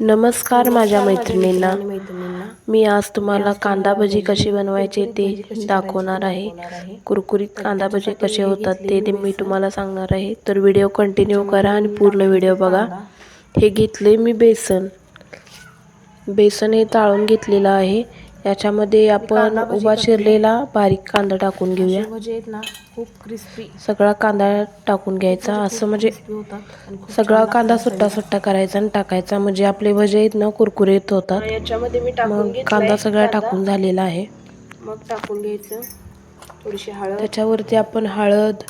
नमस्कार माझ्या मैत्रिणींना. मी आज तुम्हाला कांदा भजी कशी बनवायचे ते दाखवणार आहे. कुरकुरीत कांदा भजी कसे होतात ते ते मी तुम्हाला सांगणार आहे. तर व्हिडिओ कंटिन्यू करा आणि पूर्ण व्हिडिओ बघा. हे घेतले मी बेसन. बेसन हे ताळून घेतलेलं आहे. याच्यामध्ये आपण उभा चिरलेला बारीक कांदा टाकून घेऊया. आहेत ना खूप क्रिस्पी सगळा कांदा टाकून घ्यायचा. असं म्हणजे सगळा कांदा सुट्टा सुट्टा करायचा आणि टाकायचा. म्हणजे आपले भजे आहेत ना कुरकुरीत होतात. याच्यामध्ये मी टाकून कांदा सगळा. टाकून झालेला आहे. मग टाकून घ्यायचं थोडीशी हळद. त्याच्यावरती आपण हळद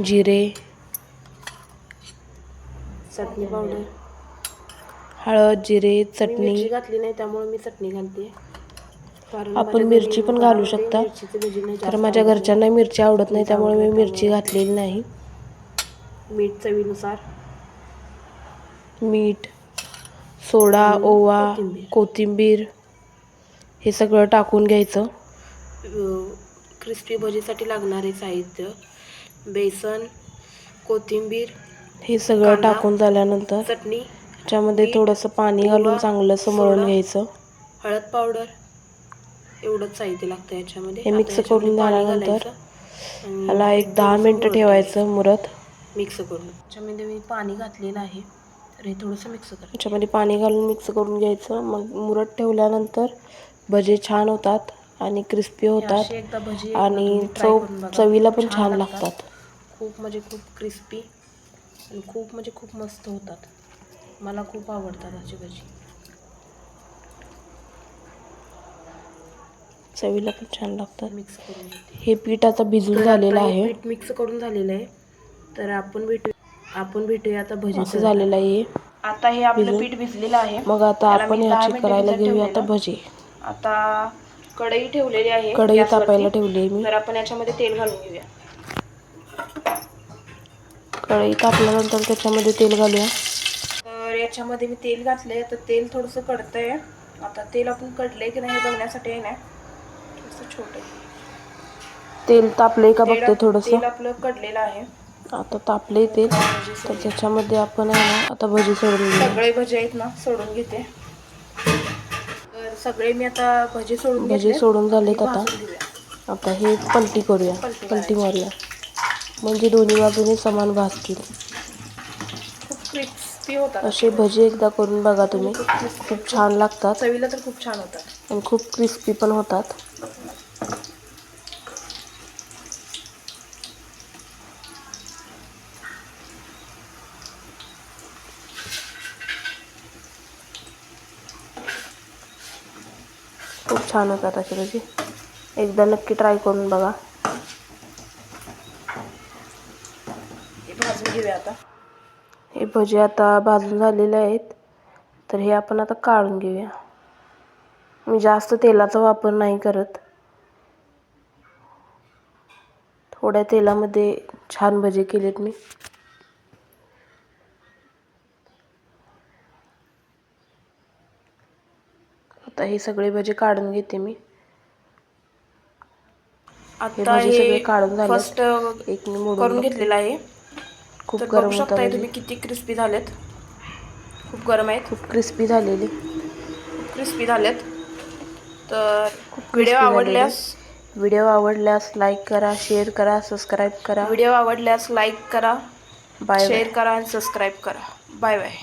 जिरे चटणी पावडर. हळद जिरे चटणी. घातली नाही त्यामुळे मी चटणी घालते आपण मिरची पण घालू शकता. जास्त माझ्या. घरच्यांना मिरची आवडत नाही त्यामुळे मी मिरची घातलेली नाही मीठ चवीनुसार मीठ सोडा ओवा कोथिंबीर. हे सगळं टाकून घ्यायचं क्रिस्पी भजीसाठी लागणारे साहित्य बेसन कोथिंबीर हे सगळं. टाकून झाल्यानंतर चटणी त्याच्यामध्ये थोडंसं पाणी घालून चांगलं असं मळून सोडा. घ्यायचं हळद पावडर एवढंच साहित्य लागतं याच्यामध्ये. हे मिक्स याच्यामध्ये करून झाल्यानंतर ह्याला एक दहा मिनटं ठेवायचं मुरत. मिक्स करून. त्याच्यामध्ये मी पाणी घातलेलं आहे. तर हे थोडंसं मिक्स करायचं. त्याच्यामध्ये पाणी घालून मिक्स करून घ्यायचं. मग मुरत ठेवल्यानंतर भजे छान होतात आणि क्रिस्पी होतात आणि चव. चवीला पण छान. लागतात. खूप म्हणजे खूप क्रिस्पी आणि खूप म्हणजे खूप मस्त होतात. मला खूप आवडतात अशी भजी. चवीला पण छान लागतात. मिक्स करून हे पीठ आता भिजून झालेलं आहे. पीठ मिक्स करून झालेलं आहे. तर आपण भेटू आपण भेटूया आता भजी असं झालेलं आहे. आता हे आपलं. पीठ भिजलेलं आहे. मग आता आपण ह्याची मिनिटं करायला घेऊया आता. भजी. आता कढई ठेवलेली आहे कढई. तापायला ठेवली आहे मी. तर आपण याच्यामध्ये तेल घालून घेऊया. कढई तापल्यानंतर त्याच्यामध्ये तेल घालूया. तर याच्यामध्ये मी तेल घातलंय. तर तेल थोडंसं कडतंय आता तेल आपण कडलंय की नाही हे बघण्यासाठी आहे ना. छोटं. तेल तापलंय का बघते थोडंसं? तेल आपलं कडलेलं आहे. आता तापलंय तेल. तर त्याच्यामध्ये आपण आहे ना आता भजी सोडून सगळे भजे आहेत ना सोडून घेते. तर सगळे मी आता भजे सोडून भजे. सोडून झालेत आता. आता हे पलटी करूया. पलटी मारूया. म्हणजे दोन्ही बाजूने समान भाजतील. खूप क्रिस्पी होतात. असे भजी एकदा करून बघा तुम्ही. खूप छान लागतात. चवीला तर खूप छान होतात. आणि खूप क्रिस्पी पण होतात. खूप छान होतात असे भजी एकदा नक्की ट्राय करून बघा. हे भाजून घेऊया आता. हे भजे आता भाजून झालेले आहेत. तर हे आपण आता काढून घेऊया. मी जास्त तेलाचा वापर नाही करत. थोड्या तेलामध्ये छान भजे केलेत मी. आता हे सगळे भजे काढून घेते मी. आता भजे सगळे हे काढून झालेत. फर्स्ट एक मी करून. घेतलेलं आहे. खूप गरम शकताय तुम्ही किती क्रिस्पी झालेत. खूप गरम आहेत. खूप क्रिस्पी झालेली. खूप क्रिस्पी झालेत. तर crispy व्हिडिओ. आवडल्यास व्हिडिओ आवडल्यास लाईक करा शेअर करा सबस्क्राईब करा. व्हिडिओ आवडल्यास लाईक करा बाय शेअर करा आणि सबस्क्राईब करा. Bye bye